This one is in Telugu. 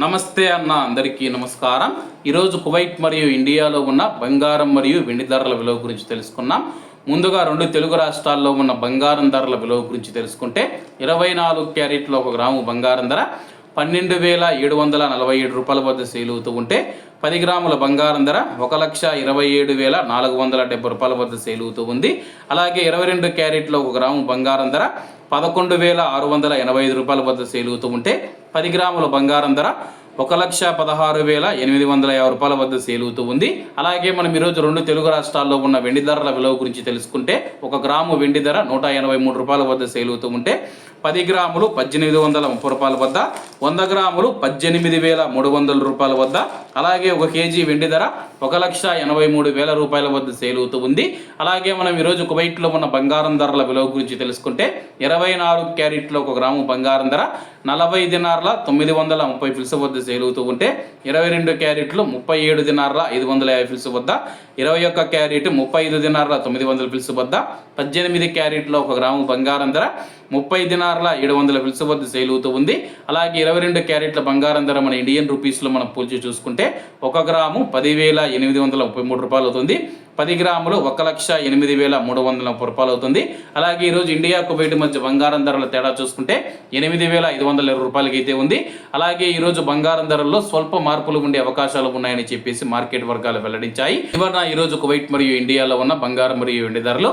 నమస్తే అన్న అందరికీ నమస్కారం. ఈరోజు కువైట్ మరియు ఇండియాలో ఉన్న బంగారం మరియు వెండి ధరల విలువ గురించి తెలుసుకున్నాం. ముందుగా రెండు తెలుగు రాష్ట్రాల్లో ఉన్న బంగారం ధరల విలువ గురించి తెలుసుకుంటే ఇరవై నాలుగు క్యారెట్లు ఒక గ్రాము బంగారం ధర పన్నెండు వేల ఏడు వందల నలభై ఏడు రూపాయల వద్ద సేల్ అవుతూ ఉంటే పది గ్రాముల బంగారం ధర ఒక లక్ష ఇరవై ఏడు వేల నాలుగు వందల డెబ్బై రూపాయల వద్ద సేల్ అవుతూ ఉంది. అలాగే ఇరవై రెండు క్యారెట్లో ఒక గ్రాము బంగారం ధర పదకొండు వేల ఆరు వందల ఎనభై ఐదు రూపాయల వద్ద సేలుగుతూ ఉంటే పది గ్రాముల బంగారం ధర ఒక లక్ష పదహారు వేల ఎనిమిది వందల యాభై రూపాయల వద్ద సేల్ అవుతూ ఉంది. అలాగే మనం ఈరోజు రెండు తెలుగు రాష్ట్రాల్లో ఉన్న వెండి ధరల విలువ గురించి తెలుసుకుంటే ఒక గ్రాము వెండి ధర నూట ఎనభై మూడు రూపాయల వద్ద సేల్ అవుతూ ఉంటే పది గ్రాములు పద్దెనిమిది వందల ముప్పై రూపాయల వద్ద వంద గ్రాములు పద్దెనిమిది వేల మూడు వందల రూపాయల వద్ద అలాగే ఒక కేజీ వెండి ధర ఒక లక్ష ఎనభై మూడు వేల రూపాయల వద్ద సేల్ అవుతూ ఉంది. అలాగే మనం ఈరోజు కువైట్లో ఉన్న బంగారం ధరల విలువ గురించి తెలుసుకుంటే ఇరవై నాలుగు క్యారెట్లో ఒక గ్రాము బంగారం ధర నలభై దినార్ల తొమ్మిది వందల ముప్పై ఫిల్స్ వద్ద సేల్ అవుతూ ఉంటే ఇరవై రెండు క్యారెట్లు ముప్పై ఏడు దినార్ల ఐదు వందల యాభై ఫిల్స్ వద్ద ఇరవై ఒక్క క్యారెట్ ముప్పై ఐదు దినార్ల తొమ్మిది వందల ఫిల్స్ వద్ద పద్దెనిమిది క్యారెట్లో ఒక గ్రాము బంగారం ధర ముప్పై దినార్ల ఏడు వందల ఫిల్స్ వద్ద సేల్ అవుతూ ఉంది. అలాగే ఇరవై రెండు క్యారెట్ల బంగారం ధర మన ఇండియన్ రూపీస్లో మనం పోల్చి చూసుకుంటే ఒక గ్రాము పదివేల ఎనిమిది వందల ముప్పై మూడు రూపాయలు అవుతుంది. పది గ్రాములు ఒక లక్ష ఎనిమిది వేల మూడు వందల ముప్పై రూపాయలు అవుతుంది. అలాగే ఈరోజు ఇండియా కువైట్ మధ్య బంగారం ధరల తేడా చూసుకుంటే ఎనిమిది వేల ఐదు వందల ఇరవై రూపాయలకి అయితే ఉంది. అలాగే ఈరోజు బంగారం ధరల్లో స్వల్ప మార్పులు ఉండే అవకాశాలు ఉన్నాయని చెప్పేసి మార్కెట్ వర్గాలు వెల్లడించాయి. ఇవన్న ఈరోజు కువైట్ మరియు ఇండియాలో ఉన్న బంగారం మరియు వెండి ధరలు